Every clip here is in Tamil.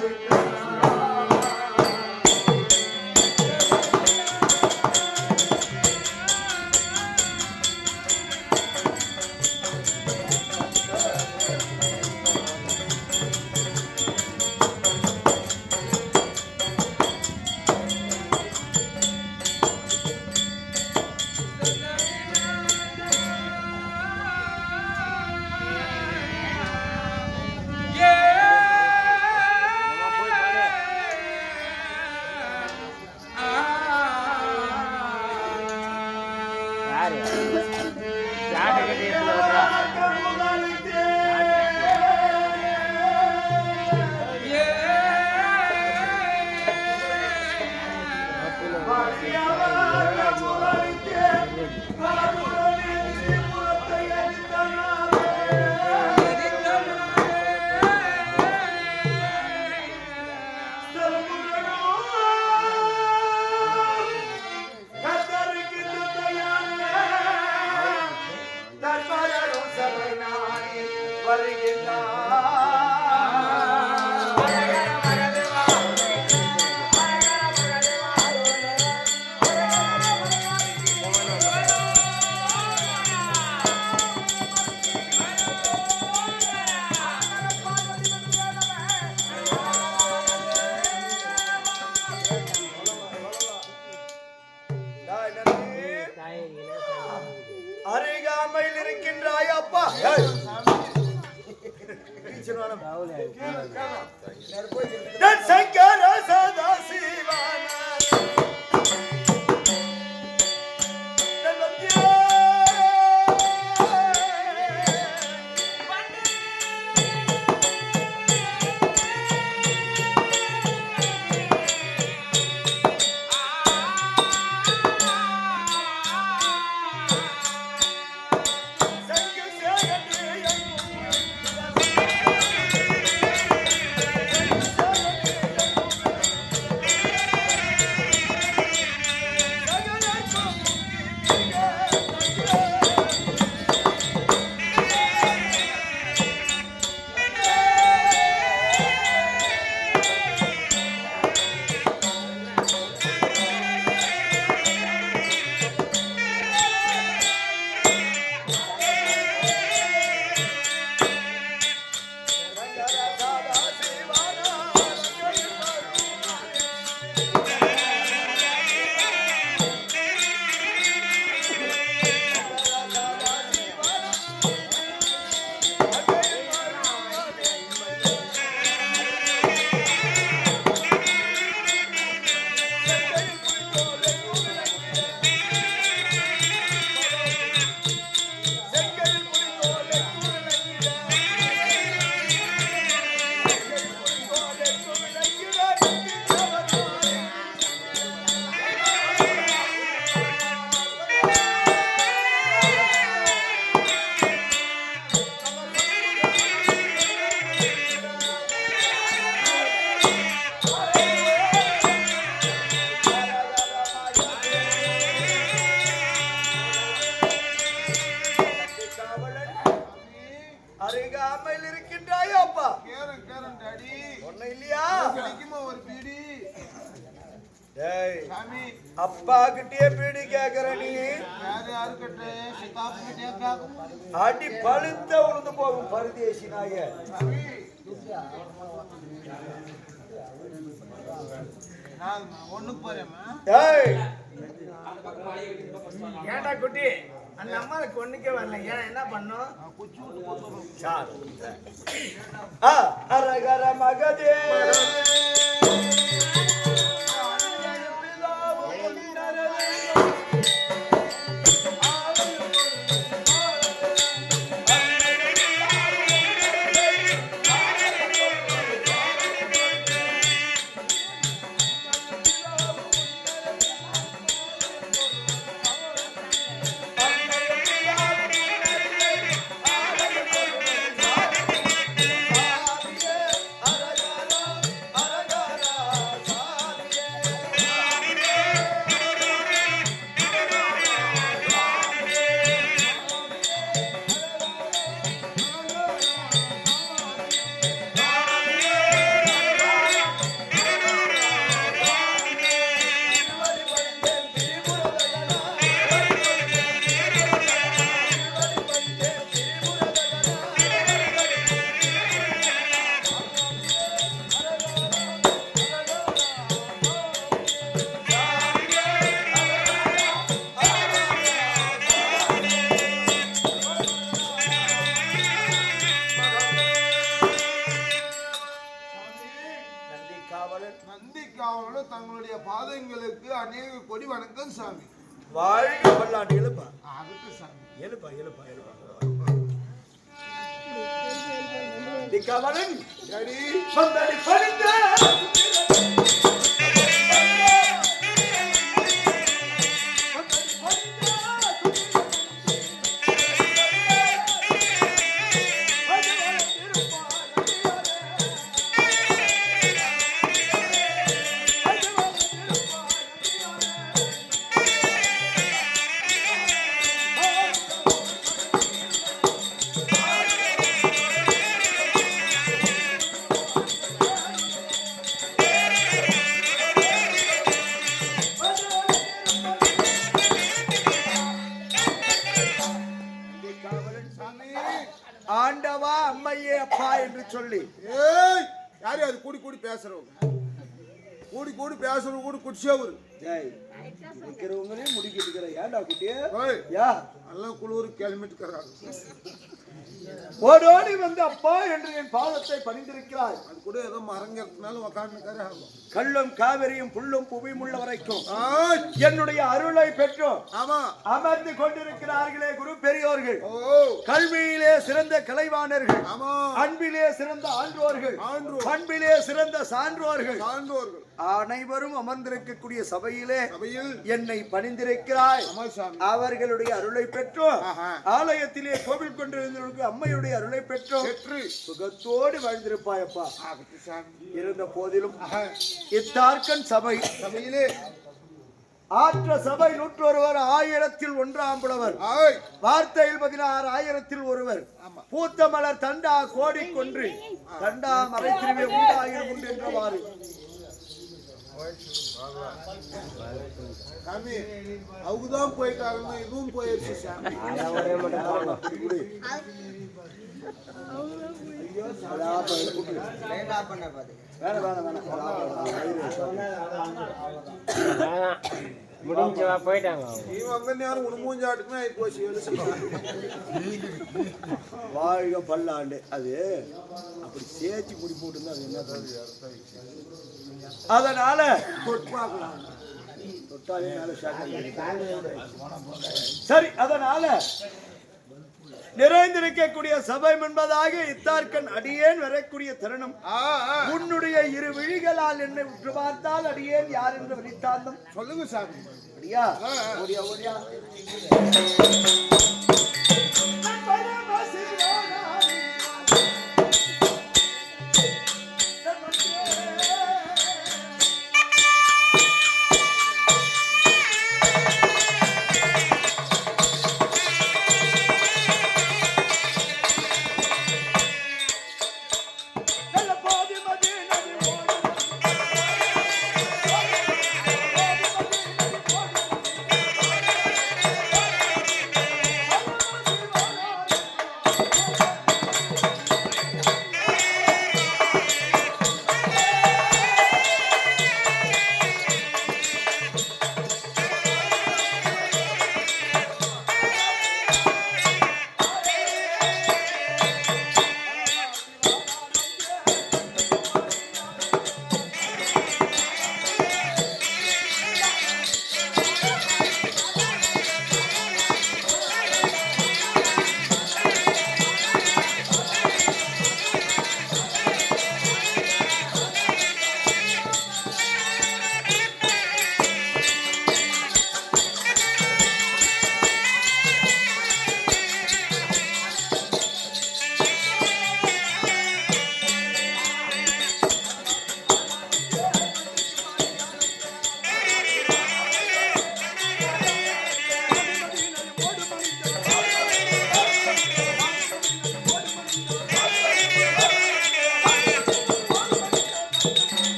Hallelujah. சங்கர சதாசிவ அப்படி பழுத்த உளுந்து போகும் பரதேசி நாய. ஏண்டா குட்டி? அந்த அம்மாவுக்கு ஒண்ணுக்கே வரல ஏன் என்ன பண்ணும்? அரகர மகதே. வணக்கம் சாமி. வாழ்க பல்லாண்டு எழுப்பா. ஆகட்டும் சாமி. எழுப்பா எழுப்பா எழுப்பா. திக்காவலன் சரி வந்தடி குடிச்சவர் ஜெய் இருக்கிறவங்களையும் முடிக்கிட்டு இருக்கிற ஏன்டா குட்டியே? யா. எல்லாம் குளிர் கிளம்பிட்டு ஓடோடி வந்து அப்பா என்று என் பாதத்தை பணிந்திருக்கிறாய். அது கூட ஏதோ மரங்கிறதுனால உக்காந்துக்காரு கல்லும் காவிரியும் புல்லும் புவியும் உள்ள வரைக்கும் என்னுடைய அருளை பெற்றோம். ஆமா. அமர்ந்து கொண்டிருக்கிறார்களே குரு பெரியோர்கள். கல்வியிலே சிறந்த கலைவாணர்கள். ஆமா. அன்பிலே சிறந்த ஆன்றோர்கள். ஆன்றோர். பண்பிலே சிறந்த சான்றோர்கள். சான்றோர்கள். அனைவரும் அமர்ந்திருக்கக்கூடிய சபையிலே என்னை பணிந்திருக்கிறாய். அவர்களுடைய அருளை பெற்றோம். ஆலயத்திலே கோவில் கொண்டிருந்தவர்களுக்கு அம்மையுடைய அருளை பெற்றோம். வெற்றி சுகத்தோடு வாழ்ந்திருப்பாயப்பா. இருந்த போதிலும் ஆஹா. இத்தார்க்கன் சபை. சபையிலே. ஆற்ற சபை நூற்றொருவர் ஆயிரத்தில் ஒன்றாம் புலவர். ஆய். வார்த்தையில் பதினாறு ஆயிரத்தில் ஒருவர். பூத்த மலர் தண்டா கோடி கொன்று தண்டா மறைத்திருவே உண்டாயிரம் உண்டு என்றவாறு. சாமி அவங்கதான் போயிட்டாருன்னா இதுவும் போயிடுச்சு சாமி. முடிஞ்சவா போயிட்டாங்க அவங்க. நீ வந்த நேரம் உன் மூஞ்சாட்டுக்குமே ஆகி போச்சு எழுச்சு வாழ்க பல்லாண்டு அது அப்படி சேர்த்து குடி போட்டு அது என்ன தருது? அதனால தொட்டாலே மேல ஷாக் சரி அதனால நிறைந்திருக்கக்கூடிய சபை என்பதாக இத்தார்க்கன் அடியேன் வரக்கூடிய தருணம். உன்னுடைய இரு விழிகளால் என்னை உற்று பார்த்தால் அடியேன் யார் என்று வெளித்தாந்தம் சொல்லுங்க சாமி. அப்படியா. ஓடியா ஓடியா.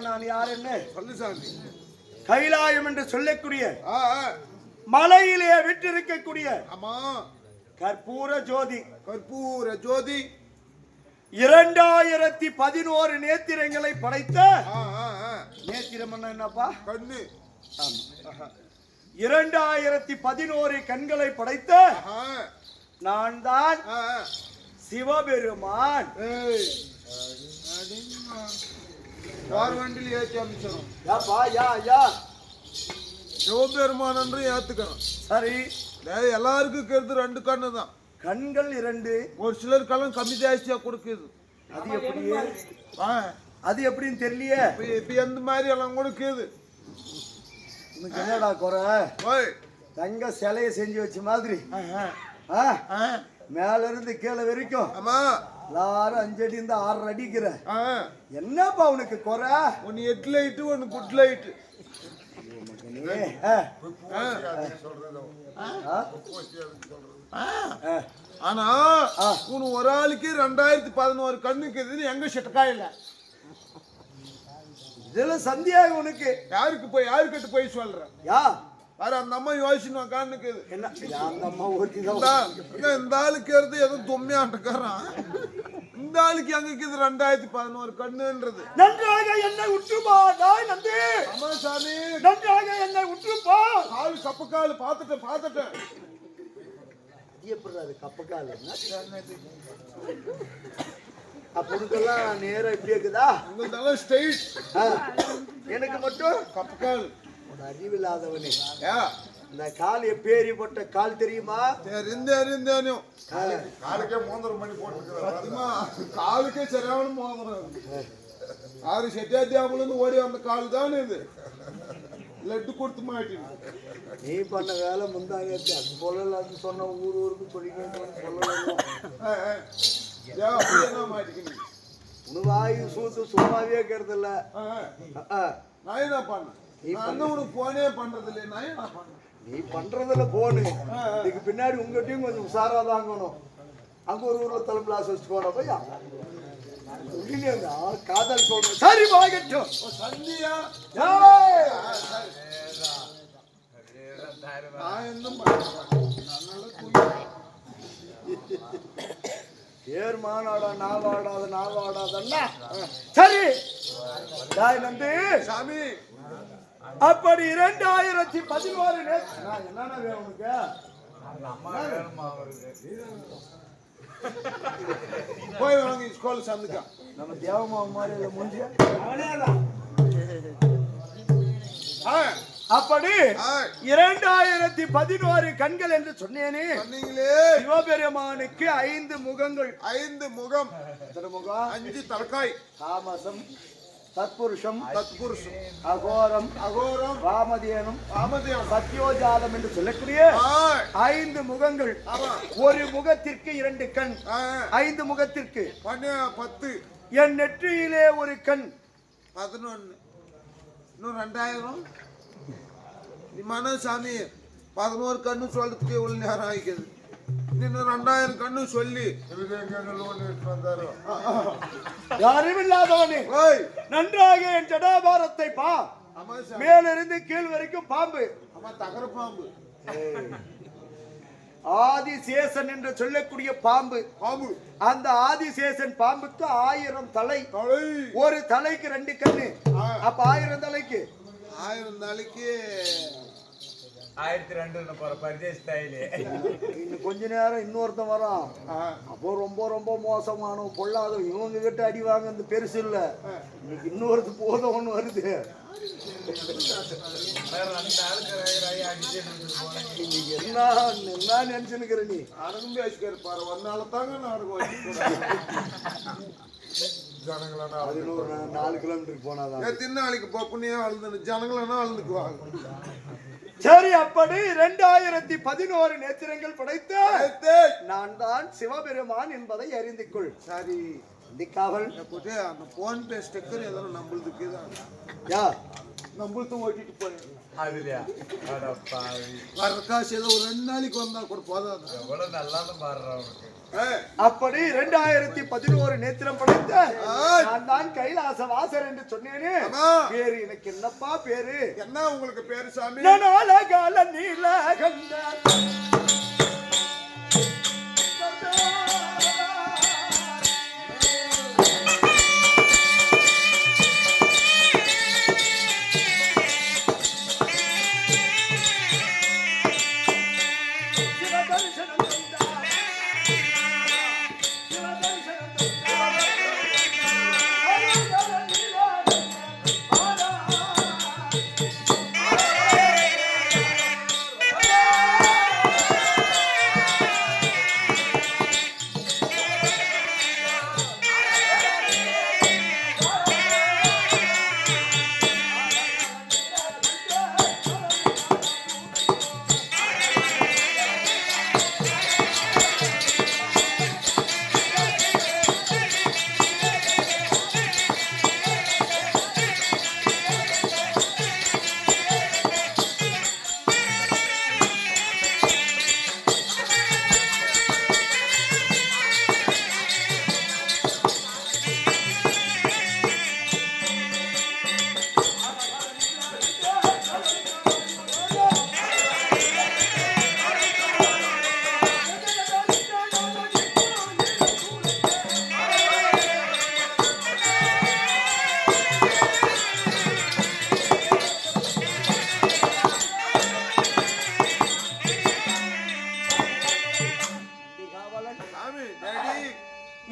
நான் யார் என்ன? சொல்லு சாமி கைலாயம் என்று சொல்லக்கூடிய ஆ ஆ. மலையிலே விட்டிருக்கக்கூடிய அம்மா கற்பூர ஜோதி. கற்பூர ஜோதி. இரண்டாயிரத்தி பதினோரு நேத்திரங்களை படைத்த. நேத்திரம் என்னப்பா? கண்ணு. இரண்டாயிரத்தி பதினோரு கண்களை படைத்த நான் தான். சிவபெருமான். யார் வண்டியில் ஏற்றி அமைச்சிடும் யாப்பா யா யா. சிவபெருமான் என்று சரி. எல்லாருக்கும் கருது ரெண்டு கண்ணு தான். கண்கள் இரண்டு. ஒரு சிலருக்கெல்லாம் கம்மி ஜாஸ்தியா கொடுக்குது. அது எப்படி ஆ, அது எப்படின்னு தெரியலையே. இப்ப எந்த மாதிரி எல்லாம் கொடுக்குது? உனக்கு என்னடா குறை? தங்க சிலையை செஞ்சு வச்ச மாதிரி. ஆஹா. ஆ? ஆ, மேல இருந்து கீழே வரைக்கும். ஆமா. எல்லாரும் அஞ்சு அடி இருந்து ஆறு அடிக்கிற. ஆ, என்னப்பா உனக்கு குறை? ஒன்னு எட்டு லைட்டு ஒன்னு குட் லைட்டு. ஆனா. உன் ஒரு ஆளுக்கு ரெண்டாயிரத்தி பதினோரு கண்ணுக்கு இதுன்னு எங்க சிட்டக்காயில இதுல சந்தியாகம் உனக்கு. யாருக்கு போய் யாருக்கிட்ட போய் சொல்ற? யா. வேற அந்த அம்மா யோசிச்சு ஒருத்தி தான் இந்தா, ஆளுக்கு இருந்து ஏதோ தொம்மையாட்டுக்காரன்? இந்த ஆளுக்கு எங்க இது ரெண்டாயிரத்தி பதினோரு கண்ணுன்றது. நன்றாக என்னை உற்றுப்பா நாய் நம்பி அம்மா சாமி. நன்றாக என்னை உற்றுப்பா. கால் கப்பு கால் பார்த்துட்டேன். பார்த்துட்டேன் எப்படி அது கப்பக்கால் அப்பொழுதெல்லாம் நேரம் இப்படி இருக்குதா? உங்களுதெல்லாம் ஸ்ட்ரெயிட் ஆ, எனக்கு மட்டும்? கப்பு கால் ஒரு அறிவில்லாதவனே. இந்த கால் எப்பேரி போட்ட கால் தெரியுமா? தெரிந்தே அறிந்தேனும் காலுக்கே மோதிரம் பண்ணி போட்டு காலுக்கே சரியான மோதிரம். ஆறு செட்டியாத்தியாமலேருந்து ஓடி வந்த கால் தானே இது? லட்டு கொடுத்து மாட்டினு. நீ பண்ண வேலை முந்தாங்க அது அது சொன்ன ஊர் ஊருக்கு சொல்லிக்க சொல்லலாம் மாட்டிக்கணும் ஆயு சூத்து சும்மாவே இருக்கிறது இல்ல. நான் என்ன பண்ணேன்? நான் இன்னும் உனக்கு போனே பண்றது நான் பண்ணேன் நீ பண்றதுல போனு இதுக்கு பின்னாடி உங்ககிட்டயும் கொஞ்சம் உஷாரா தாங்கணும் அங்க ஒரு ஊர்ல தலைப்பிளாஸ் வச்சுட்டு போன பையா? சொல்லினேங்க, காதல் சொல்றேன் சரி வாங்கட்டும் சந்தியா? ஏர் மாநாடா நாவாடாத நாவாடாதன்னா சரி. தாய் நம்பி சாமி. அப்படி இரண்டாயிரத்தி பதினோரு என்னென்ன உனக்கு போய் வாங்கி ஸ்கூல் சந்துக்கா நம்ம தேவமா மாதிரி முடிஞ்சு அப்படி இரண்டாயிரத்தி பதினோரு கண்கள் என்று சொன்னேனே. சொன்னீங்களே. சிவபெருமானுக்கு ஐந்து முகங்கள். ஐந்து முகம். முகம்? அஞ்சு தலக்காய். தாமசம். தத்புருஷம் தத்புருஷம் அகோரம் அகோரம். வாமதேனம் ராமதேவன் சத்யோஜாதம் என்று சொல்லக்கூடிய ஐந்து முகங்கள். ஒரு முகத்திற்கு இரண்டு கண். ஐந்து முகத்திற்கு. பத்து. என் நெற்றியிலே ஒரு கண். பதினொன்னு. இன்னும் ரெண்டாயிரம். நீ மன சாமி பதினோரு கண்ணு சொல்றதுக்கு எவ்வளவு நேரம் ஆகிக்குது. இன்னும் ரெண்டாயிரம் கண்ணு சொல்லி. அறிவில்லாதவனே ஓய் நன்றாக என் ஜடாபாரத்தை பா. மேலிருந்து கீழ் வரைக்கும் பாம்பு. தகர பாம்பு. ஆதிசேஷன் என்று சொல்லக்கூடிய பாம்பு. பாம்பு. அந்த ஆதிசேஷன் பாம்புக்கு ஆயிரம் தலை. தலை. ஒரு தலைக்கு ரெண்டு கண்ணு. அப்ப ஆயிரம் தலைக்கு? ஆயிரம் நாளைக்கு ஆயிரத்தி ரெண்டு போற பரிதேஷ் ஸ்டைலு. இன்னும் கொஞ்ச நேரம் இன்னொருத்தன் வரான். அப்போ ரொம்ப ரொம்ப மோசமானவன் பொல்லாத இவங்க கிட்ட அடி வாங்க இந்த பெருசு இல்ல. இன்னைக்கு இன்னொருத்து போதும் ஒண்ணு வருது. என்ன என்ன நினைச்சுனுக்கிற நீ? பேசிக்காரு பாரு. ஒன்னால தாங்க நாடகம் ஜனங்களா பதினோரு நா- நாலு கிலோமீட்டருக்கு போனாதான். தின்னாளிக்கு பப்புனியே அழுதுன்னு. ஜனங்களா அழுதுக்குவாங்க சரி அப்படி இரண்டாயிரத்தி பதினோரு நேத்திரங்கள் படைத்த நான் தான் சிவபெருமான் என்பதை அறிந்து கொள் சரி. இந்திக்காவல். போட்டு அந்த போன் பே ஸ்டிக்கர் ஏதோ நம்மளுக்கு யா. நம்மளுக்கும் ஓட்டிட்டு போயிடும் அதுலயா? வர்ற காசு ஏதோ ஒரு ரெண்டு நாளைக்கு வந்தா கூட போதாது? எவ்வளவு நல்லான்னு பாடுறா அவனுக்கு ஏய், அப்படி இரண்டாயிரத்தி பதினோரு நேத்திரம் படைத்த. நான் தான் கைலாச வாசர் என்று சொன்னேனே. பேரு எனக்கு என்னப்பா பேரு என்ன உங்களுக்கு பேரு சாமி நான்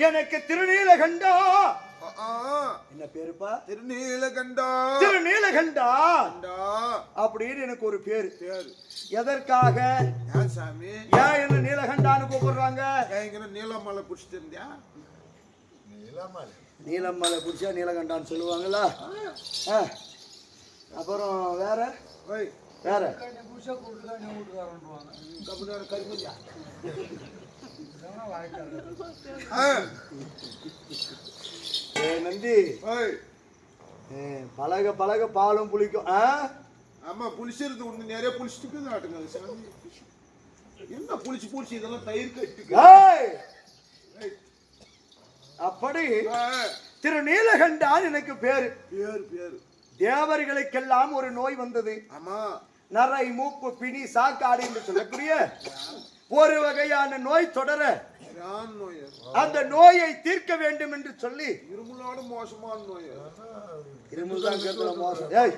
எனக்கு திருநீலகண்டா. என்ன பேருப்பா? திருநீலகண்டா. திருநீலகண்டா. அப்படின்னு எனக்கு ஒரு பேரு. எதற்காக? ஏன் சாமி? ஏன் என்ன நீலகண்டான்னு கூப்பிடுறாங்க? நீலமலை குடிச்சிட்டு இருந்தியா? நீலமலை. நீலமலை குடிச்சா நீலகண்டான்னு சொல்லுவாங்களா? அப்புறம் வேற? வேற? கருப்பூசா கூப்பிட்டு கருப்பூசா நந்தி. பழக பழக பாலும் புளிக்கும். ஆமா புளிச்சிருந்து ஒண்ணு நிறைய புளிச்சிட்டு நாட்டுங்க சாமி. என்ன புளிச்சு புளிச்சு இதெல்லாம் தயிர்! ஏய், அப்படி திரு நீலகண்டான் எனக்கு பேரு. பேரு பேரு. தேவர்களுக்கெல்லாம் ஒரு நோய் வந்தது. ஆமா. நரை மூப்பு பிணி சாக்காடு என்று சொல்லக்கூடிய ஒரு வகையான நோய் தொடர. அந்த நோயை தீர்க்க வேண்டும் என்று சொல்லி இருமலோட மோசமான நோய். இருமல் தான் கேரள மோசம் ஏய்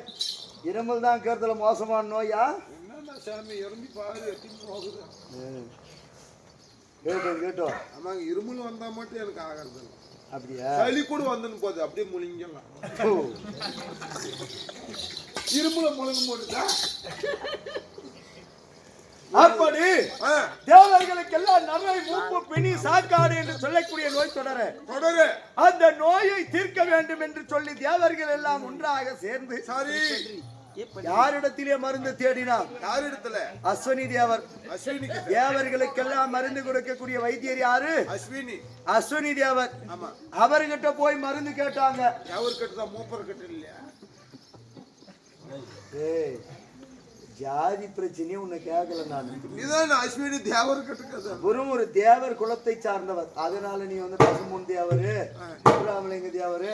இருமல் தான் கேரள மோசமான நோயா சாமி இறங்கி பாரு கேட்டோம் கேட்டோம் ஆமாங்க இருமல் வந்தா மட்டும் எனக்கு ஆகிறது. அப்படியா சளி கூட வந்துன்னு போகுது அப்படியே முழுங்கலாம். இருமுல முழுங்க போட்டுதா அப்படி தேவர்களுக்கெல்லாம் நரை மூப்பு பிணி சாக்காடு என்று சொல்லக்கூடிய நோய் தொடர. தொடரு. அந்த நோயை தீர்க்க வேண்டும் என்று சொல்லி தேவர்கள் எல்லாம் ஒன்றாக சேர்ந்து சரி. யாரிடத்திலே மருந்து தேடினார்? யார் இடத்துல அஸ்வனி தேவர். அஸ்வினிக்கு தேவர்களுக்கெல்லாம் மருந்து கொடுக்கக்கூடிய வைத்தியர் யாரு? அஸ்வினி. அஸ்வினி தேவர். ஆமா. அவர்கிட்ட போய் மருந்து கேட்டாங்க. எவர் கட்டுதா மூப்பர் கட்டு இல்லையா? ஏய். ஜாதி பிரச்சனையும் உன்னை கேட்கல நான் இதான் அஸ்வினி தேவர் கட்டுக்கதா வெறும் ஒரு தேவர் குலத்தை சார்ந்தவர். அதனால நீ வந்து பசுமுன் தேவரு ராமலிங்க தேவரு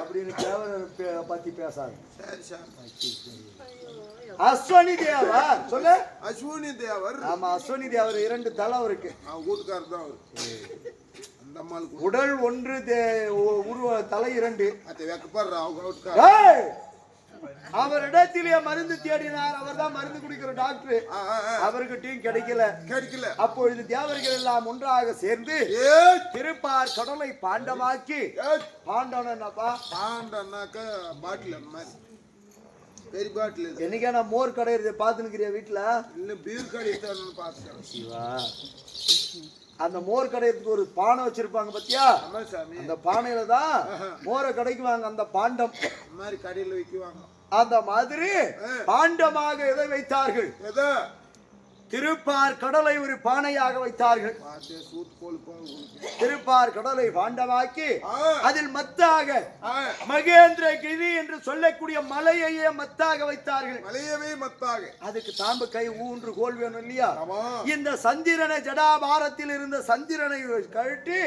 அப்படின்னு தேவர் பத்தி பேசாத. சரி சார். அஸ்வனி தேவா சொல்லு. அஸ்வினி தேவர். ஆமா அஸ்வனி தேவர் இரண்டு தலை இருக்கு. அவன் வீட்டுக்காரர் தான் அவர். உடல் ஒன்று உருவ தலை இரண்டு. அதை வைக்கப்படுற அவங்க! அவரிடத்திலே மருந்து தேடினார். அவர்தான் மருந்து குடிக்கிற டாக்டர். அவர்கிட்டயும் கிடைக்கல. கிடைக்கல. அப்பொழுது தேவர்கள் எல்லாம் ஒன்றாக சேர்ந்து திருப்பார் கடலை பாண்டமாக்கி. பாண்டவன் என்னப்பா பாண்டனாக்க பாட்டில் மாதிரி. பெரிய பாட்டில் என்னைக்கா நான் மோர் கடையிறத பாத்துனுக்கிறியா வீட்டுல? இல்லை பீர் கடை தரணும்னு பார்த்துட்டேன் சிவா. அந்த மோர் கடையிறதுக்கு ஒரு பானை வச்சிருப்பாங்க பாத்தியா? அந்த பானையில தான் மோரை கடைக்குவாங்க அந்த பாண்டம். மாதிரி கடையில் வைக்குவாங்க. அந்த மாதிரி பாண்டமாக எதை வைத்தார்கள்? எதோ? திருப்பார் கடலை ஒரு பானையாக வைத்தார்கள். திருப்பார் கடலை பாண்டமாக்கி அதில் மத்தாக ஆ, மகேந்திரகிரி என்று சொல்லக்கூடிய மலையையே மத்தாக வைத்தார்கள். மலையவே மத்தாக. அதுக்கு தாம்பு கை ஊன்று கோல் வேணும் இல்லையா? இந்த சந்திரனை ஜடாபாரத்தில் இருந்த சந்திரனை கழட்டி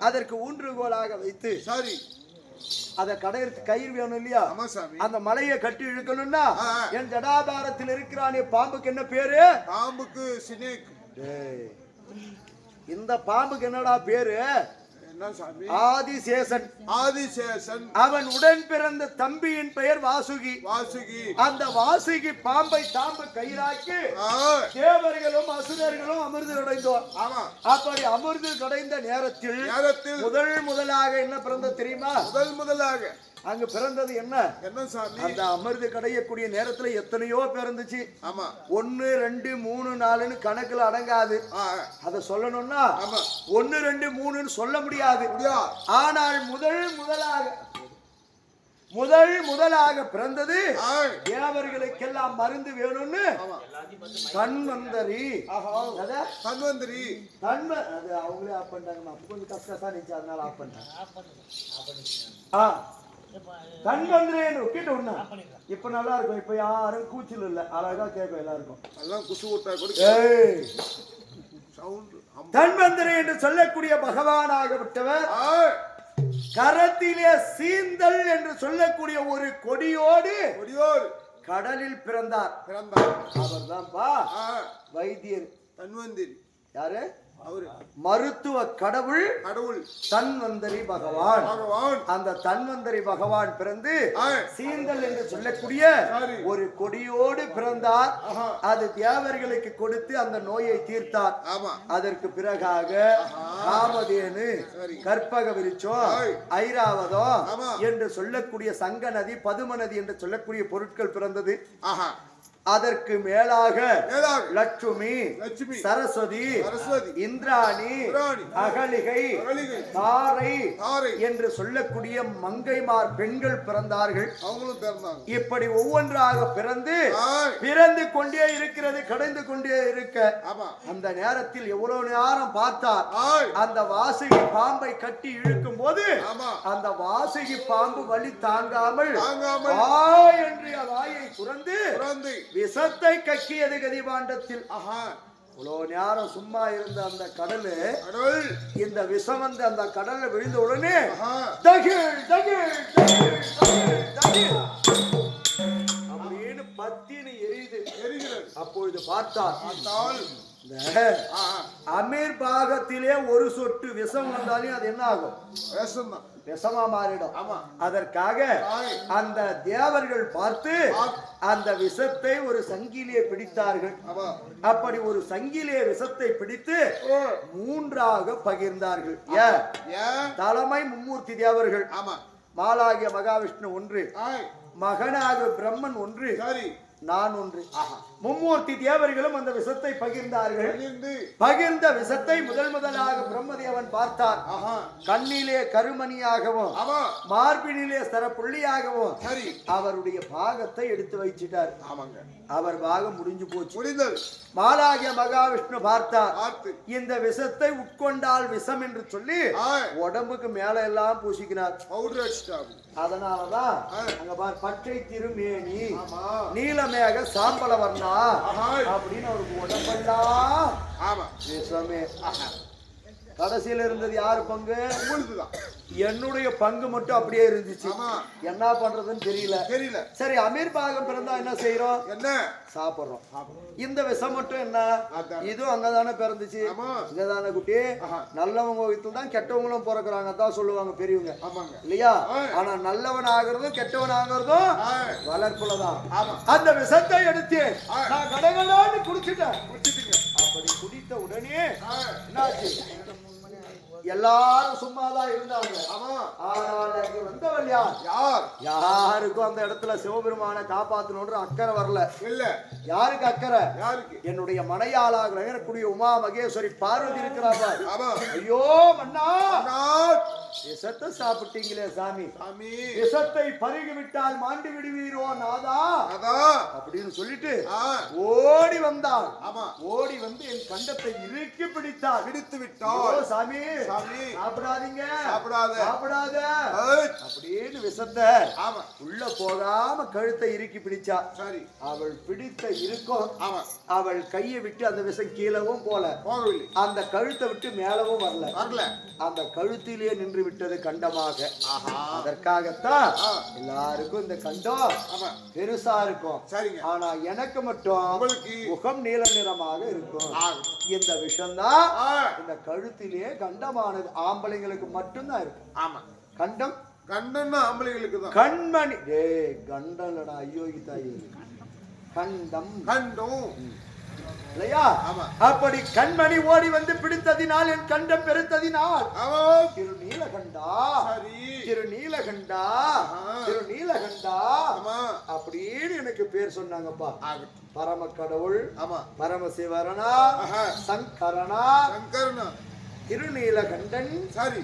அதற்கு ஊன்றுகோலாக வைத்து சரி. அதை கடையிறதுக்கு கயிறு வேணும் இல்லையா? அந்த மலையை கட்டி இழுக்கணும்னா. என் ஜடாபாரத்தில் இருக்கிறானே பாம்புக்கு என்ன பேரு? பாம்புக்கு சினேக் இந்த பாம்புக்கு என்னடா பேரு? ஆதிசேஷன். ஆதிசேஷன். அவன் உடன் பிறந்த தம்பியின் பெயர் வாசுகி. வாசுகி. அந்த வாசுகி பாம்பை தாம்பு கயிறாக்கி தேவர்களும் அசுரர்களும் அமிர்து அடைந்தோம். ஆமா. அப்படி அமிர்து கடைந்த நேரத்தில் நேரத்தில் முதல் முதலாக என்ன பிறந்தது தெரியுமா? முதல் முதலாக அங்க பிறந்தது என்ன? என்ன சாமி? அந்த அமிர்து கடையக்கூடிய நேரத்துல எத்தனையோ பிறந்துச்சு. ஆமா. ஒன்னு ரெண்டு மூணு நாலுன்னு கணக்குல அடங்காது. ஆ. அத சொல்லணும்னா ஆமா. ஒன்னு ரெண்டு மூணுன்னு சொல்ல முடியாது. முடியா? ஆனால் முதல் முதலாக முதல் முதலாக பிறந்தது தேவர்களுக்கெல்லாம் மருந்து வேணும்னு தன்வந்தரி ஆஹா. அத தன்வந்திரி தன்வ அது அவங்களே ஆஃப் பண்ணிட்டாங்க அப்ப கொஞ்சம் கஷ்டம் இருந்துச்சு அதனால ஆஃப் பண்ணிட்டாங்க. ஆ தன்வந்திரின்னு கேட்டு இப்ப நல்லா இருக்கும் இப்ப யாரும் கூச்சல் இல்ல. அழகா கேட்கும் எல்லாருக்கும். எல்லாம் குசு விட்டா கூட ஏய். சவுண்ட் தன்வந்திரி என்று சொல்லக்கூடிய பகவானாக விட்டவர் ஆ கரத்திலே சீந்தல் என்று சொல்லக்கூடிய ஒரு கொடியோடு கொடியோர் கடலில் பிறந்தார். பிறந்தார். அவர்தான்ப்பா ஆ வைத்தியர். தன்வந்திரி. யாரு? அவரு மருத்துவ கடவுள் கடவுள் தன்வந்தரி பகவான் பகவான் அந்த தன்வந்தரி பகவான் பிறந்து. சீந்தல் என்று சொல்லக்கூடிய. ஒரு கொடியோடு பிறந்தார். அது தேவர்களுக்கு கொடுத்து அந்த நோயை தீர்த்தார் அதற்கு பிறகாக காமதேனு. கற்பக விருச்சம். ஐராவதம். என்று சொல்லக்கூடிய சங்க நதி பதும நதி என்று சொல்லக்கூடிய பொருட்கள் பிறந்தது ஆஹா அதற்கு மேலாக லட்சுமி லட்சுமி சரஸ்வதி இந்திராணி அகலிகை தாரை என்று சொல்லக்கூடிய மங்கைமார் பெண்கள் பிறந்தார்கள். இப்படி ஒவ்வொன்றாக பிறந்து. பிறந்து கொண்டே இருக்கிறது கடந்து கொண்டே இருக்க. அந்த நேரத்தில் எவ்வளவு நேரம் பார்த்தார்? அந்த வாசுகி பாம்பை கட்டி இழுக்கும் போது அந்த வாசுகி பாம்பு வலி தாங்காமல் என்று வாயை துறந்து விஷத்தை கக்கியது கதிபாண்டத்தில். ஆஹா இவ்வளவு நேரம் சும்மா இருந்த அந்த கடலு இந்த விஷம் வந்து அந்த கடல்ல விழுந்த உடனே தகிழ் தகிழ் தகிழ் அப்படின்னு பத்தினி எரியுது. எரிகிறது. அப்பொழுது பார்த்தார் பார்த்தால் இந்த ஆஹா அமீர் பாகத்திலே ஒரு சொட்டு விஷம் வந்தாலும் அது என்ன ஆகும்? வேஷம்தான். விஷமா மாறிடும். ஆமா. அதற்காக. அந்த தேவர்கள் பார்த்து. அந்த விஷத்தை ஒரு சங்கிலே பிடித்தார்கள். அப்படி ஒரு சங்கிலே விஷத்தை பிடித்து மூன்றாக பகிர்ந்தார்கள். தலைமை மும்மூர்த்தி தேவர்கள். ஆமா. மாலாகிய மகாவிஷ்ணு ஒன்று. மகனாக பிரம்மன் ஒன்று. சரி. நான் ஒன்று. மும்மூர்த்தி தேவர்களும் அந்த விஷத்தை பகிர்ந்தார்கள். பகிர்ந்து. பகிர்ந்த விஷத்தை முதல் முதலாக பிரம்மதேவன் பார்த்தார் கண்ணிலே கருமணியாகவும் மார்பினிலே சர புள்ளியாகவும் சரி. அவருடைய பாகத்தை எடுத்து வச்சிட்டார். ஆமாங்க. அவர் பாகம் முடிஞ்சு போச்சு. முடிந்தது. மாலாகிய மகாவிஷ்ணு பார்த்தார். பார்த்து. இந்த விஷத்தை உட்கொண்டால் விஷம் என்று சொல்லி உடம்புக்கு மேல எல்லாம் பூசிக்கிறார் அதனாலதான். அங்க பார் பச்சை திருமேனி நீலமேக சாம்பல வர்ணா. அப்படின்னு அவருக்கு உடம்பெல்லாம் ஆமா. விஷமே கடைசியில இருந்தது யாரு பங்கு? என்னுடைய பங்கு மட்டும் அப்படியே இருந்துச்சு. என்ன பண்றதுன்னு தெரியல. தெரியல. சரி அமீர் பாகம் பிறந்தா என்ன செய்யறோம் என்ன? சாப்பிடுறோம். இந்த விஷம் மட்டும் என்ன. இதுவும் அங்கதானே பிறந்துச்சு. இங்கதானே குட்டி. நல்லவங்க வீட்டுல தான் கெட்டவங்களும் பிறக்குறாங்க தான் சொல்லுவாங்க பெரியவங்க. ஆமாங்க. இல்லையா. ஆனா நல்லவன் ஆகிறதும் கெட்டவன் ஆகிறதும் வளர்ப்புலதான். அந்த விஷத்தை எடுத்து. நான் கடகடான்னு குடிச்சிட்டேன். குடிச்சிட்டீங்க. அப்படி குடித்த உடனே என்னாச்சு? எல்லாரும் சும்மாதான் இருந்தாங்க. ஆமா ஆனால் அங்கே வந்தவள் யார்? யார் யாருக்கும் அந்த இடத்துல சிவபெருமானை காப்பாத்தணுன்ற அக்கறை வரல. இல்ல. யாருக்கு அக்கறை? யாருக்கு? என்னுடைய மனையாளாக விளங்கக்கூடிய உமா மகேஸ்வரி பார்வதி இருக்கிறாங்க. ஆமா. ஐயோ மன்னா. விஷத்தை சாப்பிட்டீங்களே சாமி. சாமி. விஷத்தை பருகி விட்டால் மாண்டு விடுவீரோ நாதா? அப்படின்னு சொல்லிட்டு ஓடி வந்தாள். ஆமா. ஓடி வந்து என் கண்டத்தை இறுக்கி பிடித்தாள். பிடித்து சாமி சாமி. சாப்பிடாதீங்க. சாப்பிடாத. சாப்பிடாத. அப்படின்னு விஷத்தை ஆமா. உள்ள போகாம கழுத்தை இறுக்கி பிடிச்சா சரி. அவள் பிடித்த இருக்கும் ஆமா. அவள் கையை விட்டு அந்த விஷம் கீழவும் போல. போகவில்லை. அந்த கழுத்தை விட்டு மேலவும் வரல. வரல. அந்த கழுத்திலே நின்று விட்டது கண்டமாக. ஆஹா. அதற்காகத்தான். எல்லாருக்கும் இந்த கண்டம் பெருசா இருக்கும். சரிங்க. ஆனா எனக்கு மட்டும் உங்களுக்கு முகம் நீல நிறமாக இருக்கும். இந்த விஷம்தான் இந்த கழுத்திலே கண்டமானது ஆம்பளைங்களுக்கு மட்டும்தான் இருக்கும் ஆமா. கண்டம்? கண்டன்னா ஆம்பளைங்களுக்கு தான். கண்மணி. டேய் கண்டலடா ஐயோ தாயி. கண்டம். கண்டும். இல்லையா? ஆமா. அப்படி கண்மணி ஓடி வந்து பிடித்ததினால் என் கண்டம் பெருத்ததினால். ஆமா. திரு நீலகண்டா சரி. திரு நீலகண்டா. திரு நீலகண்டா ஆமா. அப்படின்னு எனக்கு பேர் சொன்னாங்கப்பா. பரம கடவுள் ஆமா. பரமசிவரனா. சங்கரனா சங்கரனா. திருநீலகண்டன் சரி.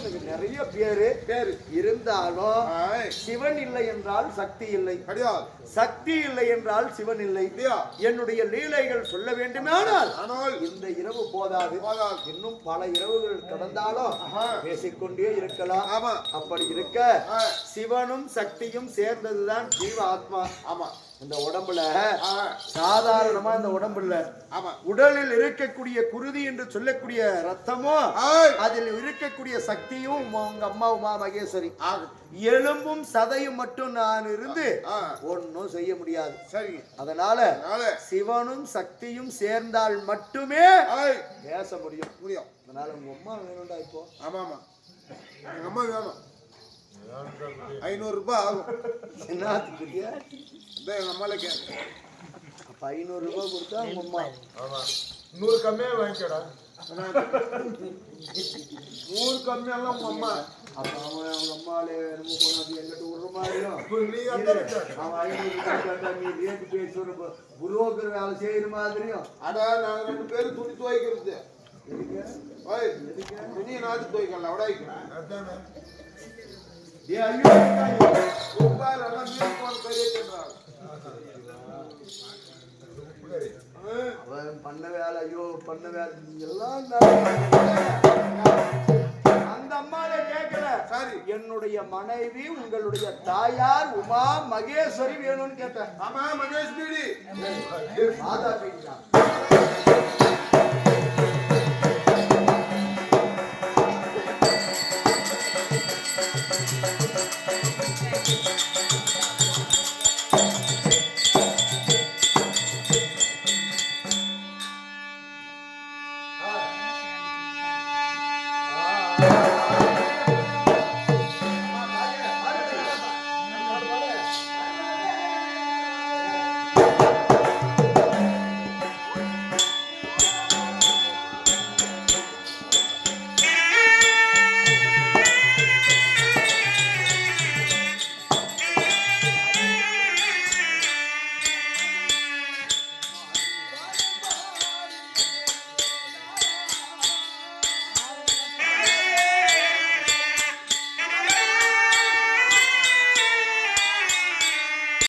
எனக்கு நிறைய பேரு. பேரு. இருந்தாலும் சிவன் இல்லை என்றால் சக்தி இல்லை. சக்தி இல்லை என்றால் சிவன் இல்லை. என்னுடைய லீலைகள் சொல்ல வேண்டுமானால் ஆனால் இந்த இரவு போதாது. இன்னும் பல இரவுகள் கடந்தாலும். பேசிக்கொண்டே இருக்கலாம். ஆமா. அப்படி இருக்க சிவனும் சக்தியும் சேர்ந்ததுதான் ஜீவ ஆத்மா ஆமா. இந்த உடம்புல சாதாரணமா இந்த உடம்புல ஆமா. உடலில் இருக்கக்கூடிய குருதி என்று சொல்லக்கூடிய ரத்தமும் அதில் இருக்கக்கூடிய சக்தியும் உங்க அம்மா உமா மகேஸ்வரி. எலும்பும் சதையும் மட்டும் நான் இருந்து ஒன்னும் செய்ய முடியாது. சரிங்க அதனால சிவனும் சக்தியும் சேர்ந்தால் மட்டுமே பேச முடியும். முடியும். அதனால உங்க அம்மா வேணும்டா இப்போ. ஆமா ஆமா எங்க அம்மா வேணும். ஐநூறு ரூபாய் ஆகும். என்னத்துக்கு இந்த எங்க அம்மால கேட்க அப்ப ஐநூறு ரூபாய் கொடுத்தா உங்க அம்மா நூறு கம்மியா வாங்கிக்கடா. நூறு கம்மியெல்லாம் உங்க அம்மா? அப்ப அவன் அவங்க அம்மாலே என்னமோ கொண்டாந்து எங்கிட்ட விடுற மாதிரியும். அதான். அவன் ஐநூறு நீ ரேட்டு பேசுற புரோக்கர் வேலை செய்யற மாதிரியும். அடா நாங்க ரெண்டு பேரும் துணி துவைக்கிறது. துணியை நாட்டு துவைக்கல உடாய்க்கு ஏய், போன பெரிய கேட்டாங்க அவன் பண்ண வேலை ஐயோ பண்ண வேலை. எல்லாம் அந்த அம்மால கேட்கல. சரி. என்னுடைய மனைவி உங்களுடைய தாயார் உமா மகேஸ்வரி வேணும்னு கேட்டேன். ஆமா மகேஷ் பீடி. மாதா பேசினா